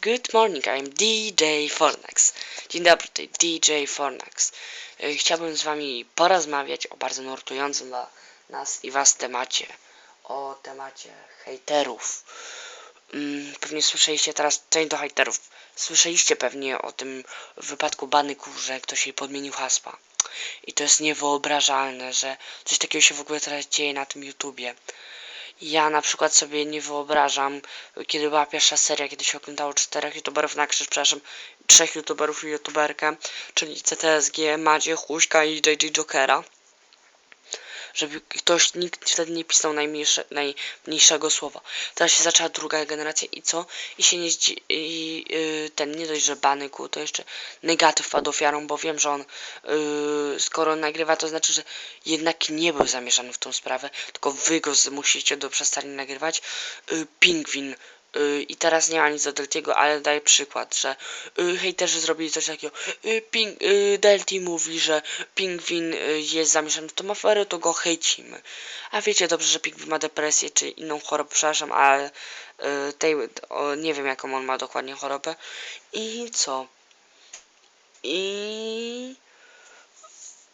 Good morning, I'm DJ Fornax. Dzień dobry, to DJ Fornax. E, Chciałbym z wami porozmawiać o bardzo nurtującym dla nas i was temacie. O temacie hejterów. Mm, pewnie słyszeliście teraz część do hejterów. Słyszeliście pewnie o tym wypadku Banyku, że ktoś jej podmienił hasła. I to jest niewyobrażalne, że coś takiego się w ogóle teraz dzieje na tym YouTubie. Ja na przykład sobie nie wyobrażam, kiedy była pierwsza seria, kiedy się oglądało czterech youtuberów na krzyż, przepraszam, trzech youtuberów i youtuberkę, czyli CTSG, Madzie, Huśka i JJ Jokera. Żeby ktoś, nikt wtedy nie pisał najmniejsze, najmniejszego słowa. Teraz się zaczęła druga generacja i co? I się nie i yy, ten, nie dość, że Banyku, to jeszcze negatyw padł ofiarą, bo wiem, że on yy, skoro nagrywa, to znaczy, że jednak nie był zamieszany w tą sprawę, tylko wy go zmusicie do przestania nagrywać. Yy, Pingwin. Yy, I teraz nie ma nic do Deltiego, ale daję przykład, że yy, hejterzy zrobili coś takiego. Yy, ping, yy, mówi, że Pingwin yy, jest zamieszany w tą aferę, to go hejcimy. A wiecie dobrze, że Pingwin ma depresję czy inną chorobę, przepraszam, ale yy, tej, o, nie wiem jaką on ma dokładnie chorobę. I co? I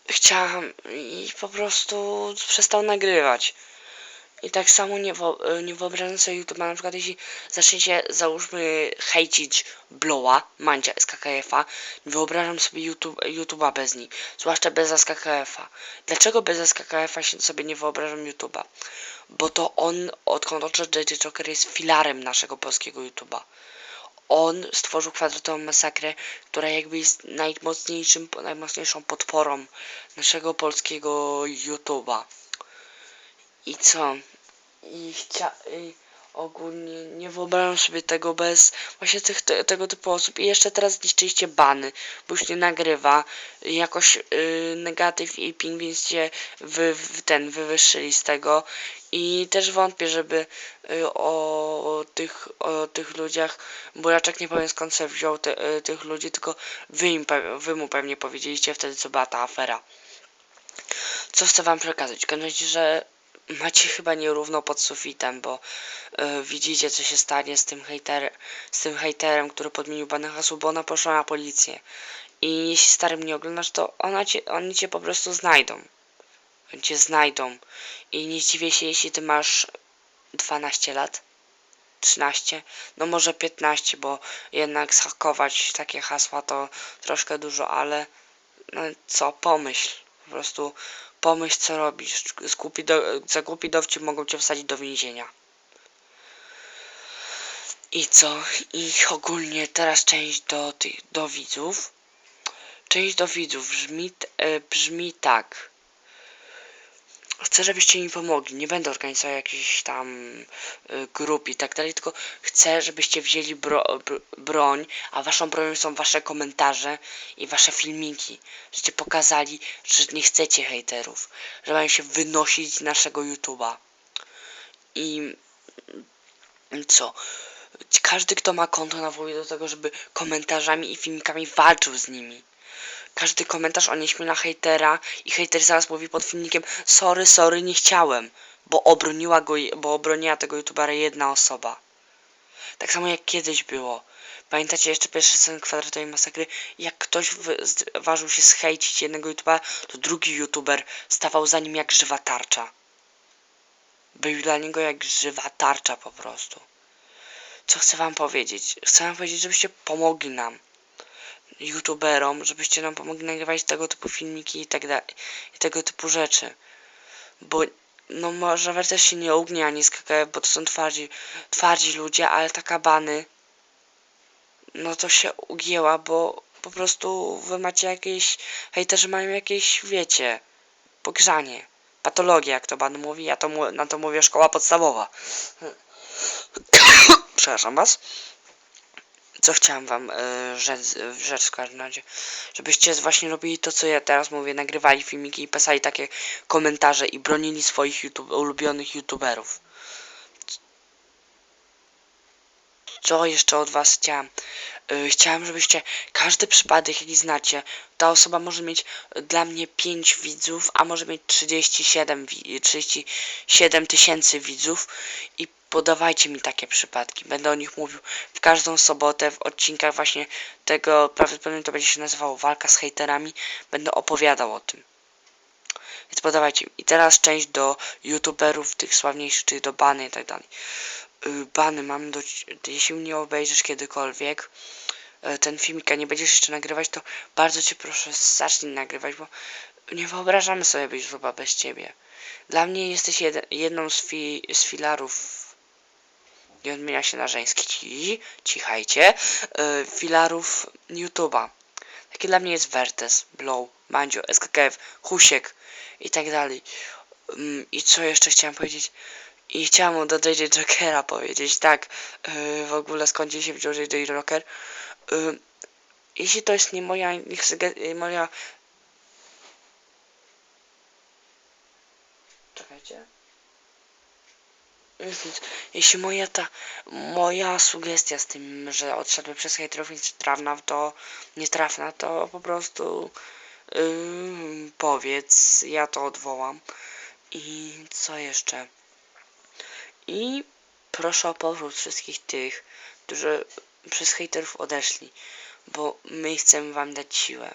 chciałam i po prostu przestał nagrywać. I tak samo nie, nie wyobrażam sobie YouTube'a, na przykład jeśli zaczniecie, załóżmy, hejcić Blowa, Mancia, SKKF-a, nie wyobrażam sobie YouTube, YouTube'a bez niej, zwłaszcza bez SKKF-a. Dlaczego bez SKKF-a się sobie nie wyobrażam YouTube'a? Bo to on, odkąd odszedł JJ Joker, jest filarem naszego polskiego YouTube'a. On stworzył kwadratową masakrę, która jakby jest najmocniejszym, najmocniejszą podporą naszego polskiego YouTube'a. I co? I chcia... Ogólnie nie wyobrażam sobie tego bez właśnie tych, te, tego typu osób. I jeszcze teraz zniszczyliście bany, bo już nie nagrywa. Jakoś yy, negatyw i pingwin się wy, w ten wywyższyli z tego. I też wątpię, żeby y, o, tych, o tych ludziach Buraczek nie powiem skąd sobie wziął te, y, tych ludzi, tylko wy, im, wy mu pewnie powiedzieliście wtedy, co była ta afera. Co chcę wam przekazać? Razie, że macie chyba nierówno pod sufitem, bo y, widzicie, co się stanie z tym, hejter, z tym hejterem, który podmienił bane hasło, bo ona poszła na policję. I jeśli stary mnie oglądasz, to ona cię, oni cię po prostu znajdą. Cię znajdą. I nie zdziwię się, jeśli ty masz 12 lat. 13, no może 15, bo jednak zhakować takie hasła to troszkę dużo, ale no co, pomyśl. Po prostu pomyśl, co robisz. Z głupi do, za głupi dowcip mogą cię wsadzić do więzienia. I co? I ogólnie teraz część do tych, do widzów. Część do widzów brzmi, e, brzmi tak. Chcę, żebyście mi pomogli. Nie będę organizował jakichś tam y, grup i tak dalej, tylko chcę, żebyście wzięli bro, br, broń, a waszą bronią są wasze komentarze i wasze filmiki. Żebyście pokazali, że nie chcecie hejterów, że mają się wynosić z naszego YouTube'a. I co? Każdy, kto ma konto, nawołuje do tego, żeby komentarzami i filmikami walczył z nimi. Każdy komentarz onieśmiela hejtera i hejter zaraz mówi pod filmikiem sorry, sorry, nie chciałem, bo obroniła go, bo obroniła tego youtubera jedna osoba. Tak samo jak kiedyś było. Pamiętacie jeszcze pierwszy scen kwadratowej masakry? Jak ktoś ważył się schejcić jednego youtubera, to drugi youtuber stawał za nim jak żywa tarcza. Był dla niego jak żywa tarcza po prostu. Co chcę wam powiedzieć? Chcę wam powiedzieć, żebyście pomogli nam youtuberom, żebyście nam pomogli nagrywać tego typu filmiki i tak dalej, i tego typu rzeczy. Bo no może Wer też się nie ugnie ani skakuje, bo to są twardzi, twardzi ludzie, ale taka bany no to się ugięła, bo po prostu wy macie jakieś, hejterzy mają jakieś, wiecie, pogrzanie, patologię, jak to ban mówi, ja to na to mówię szkoła podstawowa. Przepraszam was co chciałem wam y, rzec, rzecz w każdym razie, żebyście właśnie robili to, co ja teraz mówię, nagrywali filmiki i pisali takie komentarze i bronili swoich YouTube, ulubionych youtuberów. Co jeszcze od was chciałem? Y, chciałem, żebyście każdy przypadek, jaki znacie, ta osoba może mieć dla mnie 5 widzów, a może mieć 37, wi- 37 tysięcy widzów i podawajcie mi takie przypadki. Będę o nich mówił w każdą sobotę w odcinkach właśnie tego, prawdopodobnie to będzie się nazywało walka z hejterami. Będę opowiadał o tym. Więc podawajcie mi. I teraz część do youtuberów, tych sławniejszych, czyli do bany i tak dalej. Y, Bany mam do... Jeśli mnie obejrzysz kiedykolwiek, y, ten filmik, a nie będziesz jeszcze nagrywać, to bardzo cię proszę, zacznij nagrywać, bo nie wyobrażamy sobie być chyba bez ciebie. Dla mnie jesteś jeden, jedną z, fi, z filarów nie odmienia się na żeński, ci, cichajcie, y, filarów YouTube'a. Taki dla mnie jest Vertes, Blow, Mandzio, SKKF, Husiek i tak dalej. Ym, I co jeszcze chciałem powiedzieć? I chciałem do JJ Jokera powiedzieć, tak, yy, w ogóle skąd się wziął JJ Joker. Yy, jeśli to jest nie moja, yy, moja... Czekajcie. Jest. Jeśli moja ta, moja sugestia z tym, że odszedłem przez hejterów nietrafna, to nietrafna, to po prostu yy, powiedz, ja to odwołam. I co jeszcze? I proszę o powrót wszystkich tych, którzy przez hejterów odeszli, bo my chcemy wam dać siłę.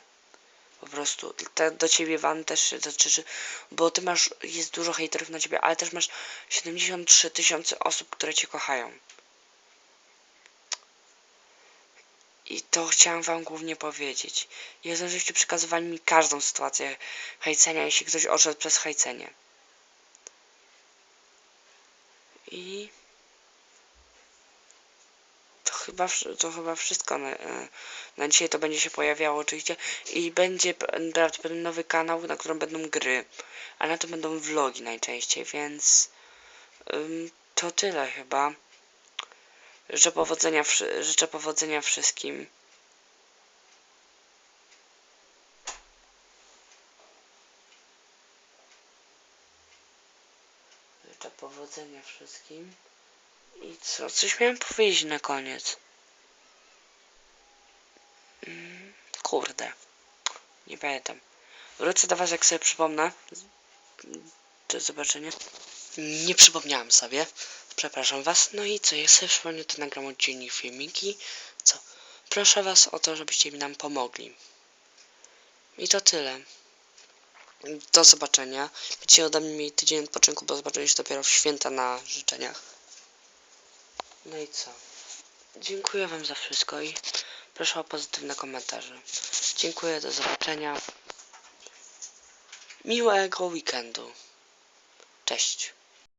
Po prostu. Tak do ciebie wam też się dotyczy, bo ty masz, jest dużo hejterów na ciebie, ale też masz 73 tysiące osób, które cię kochają. I to chciałem wam głównie powiedzieć. Chcę, żebyście przekazywali mi każdą sytuację hejcenia, jeśli ktoś odszedł przez hejcenie. I chyba, to chyba wszystko na, e, na dzisiaj to będzie się pojawiało oczywiście i będzie prawdopodobnie nowy kanał, na którym będą gry, a na to będą vlogi najczęściej, więc ym, to tyle chyba. Życzę powodzenia, życzę powodzenia wszystkim. Życzę powodzenia wszystkim. I co? Coś miałem powiedzieć na koniec. Mm, kurde. Nie pamiętam. Wrócę do was, jak sobie przypomnę. Do zobaczenia. Nie przypomniałem sobie. Przepraszam was. No i co? Jak sobie przypomnę, to nagram oddzielnie filmiki. Co? Proszę was o to, żebyście mi nam pomogli. I to tyle. Do zobaczenia. Będziecie ode mnie mieli tydzień odpoczynku, bo zobaczycie się dopiero w święta na życzeniach. No i co? Dziękuję wam za wszystko i proszę o pozytywne komentarze. Dziękuję, do zobaczenia. Miłego weekendu. Cześć.